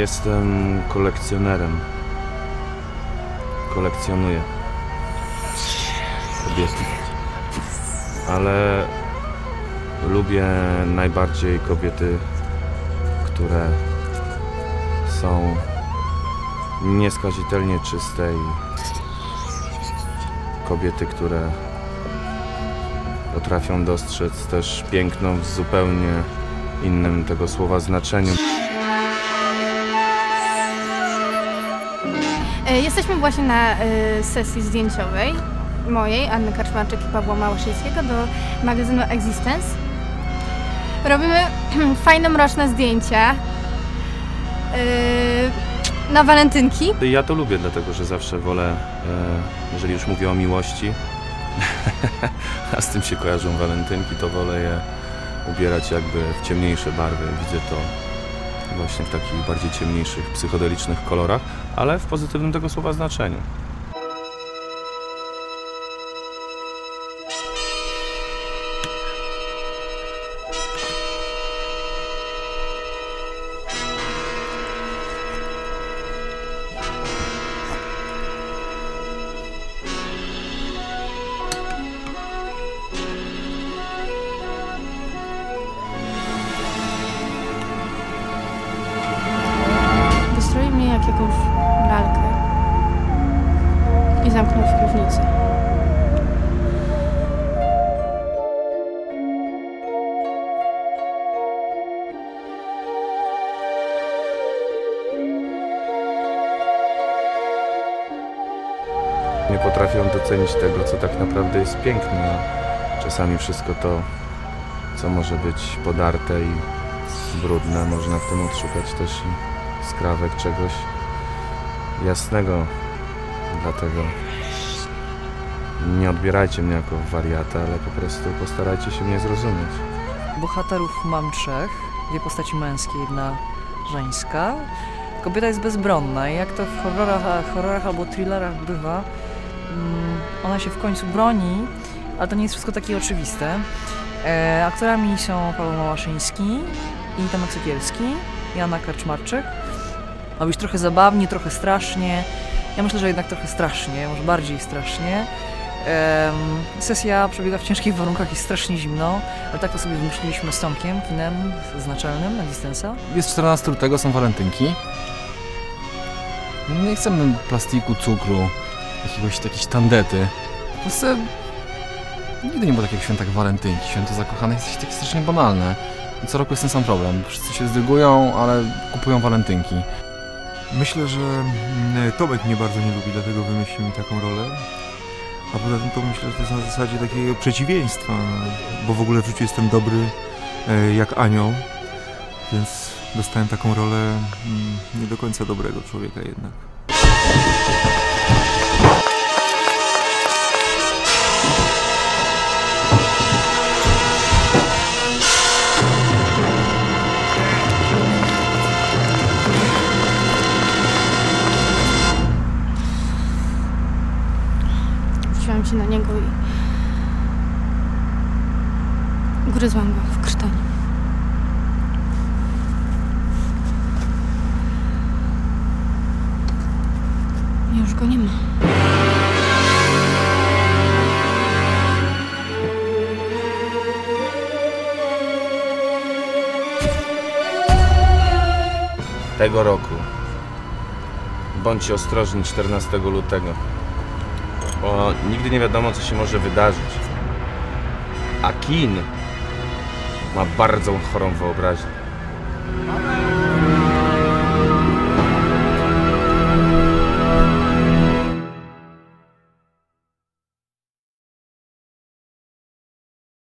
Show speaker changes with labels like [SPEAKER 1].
[SPEAKER 1] Jestem kolekcjonerem. Kolekcjonuję kobiety. Ale lubię najbardziej kobiety, które są nieskazitelnie czyste i kobiety, które potrafią dostrzec też piękno w zupełnie innym tego słowa znaczeniu.
[SPEAKER 2] Jesteśmy właśnie na e, sesji zdjęciowej mojej, Anny Karczmarczyk i Pawła Małaszyńskiego do magazynu Existence. Robimy fajne, mroczne zdjęcia e, na walentynki.
[SPEAKER 1] Ja to lubię, dlatego że zawsze wolę, e, jeżeli już mówię o miłości, a z tym się kojarzą walentynki, to wolę je ubierać jakby w ciemniejsze barwy. Widzę to właśnie w takich bardziej ciemniejszych, psychodelicznych kolorach, ale w pozytywnym tego słowa znaczeniu.
[SPEAKER 2] Jakąś lalkę i zamknął w piwnicy.
[SPEAKER 1] Nie potrafią docenić tego, co tak naprawdę jest piękne. Czasami wszystko to, co może być podarte i brudne, można w tym odszukać też i skrawek czegoś jasnego. Dlatego nie odbierajcie mnie jako wariata, ale po prostu postarajcie się mnie zrozumieć.
[SPEAKER 3] Bohaterów mam trzech, dwie postaci męskie, jedna żeńska. Kobieta jest bezbronna i jak to w horrorach, horrorach albo thrillerach bywa, mm, ona się w końcu broni, ale to nie jest wszystko takie oczywiste. E, aktorami są Paweł Małaszyński i Tomek Sekielski, Jana Karczmarczyk. Ma być trochę zabawnie, trochę strasznie. Ja myślę, że jednak trochę strasznie, może bardziej strasznie. Sesja przebiega w ciężkich warunkach, jest strasznie zimno, ale tak to sobie wymyśliliśmy z Tomkiem, kinem na Distensa.
[SPEAKER 4] Jest 14 lutego, są walentynki. Nie chcemy plastiku, cukru, jakiegoś, jakiejś tandety. W Polsce nigdy nie było takiego święta jak walentynki. Święto zakochanych jest takie strasznie banalne. Co roku jest ten sam problem. Wszyscy się zdrygują, ale kupują walentynki.
[SPEAKER 5] Myślę, że mm, Tomek mnie bardzo nie lubi, dlatego wymyślił mi taką rolę. A poza tym to myślę, że to jest na zasadzie takiego przeciwieństwa, bo w ogóle w życiu jestem dobry e, jak anioł, więc dostałem taką rolę mm, nie do końca dobrego człowieka jednak.
[SPEAKER 2] Się na niego i ugryzłam go w krtani. Już go nie ma.
[SPEAKER 1] Tego roku. Bądźcie ostrożni 14 lutego. Bo nigdy nie wiadomo, co się może wydarzyć. A kin ma bardzo chorą wyobraźnię.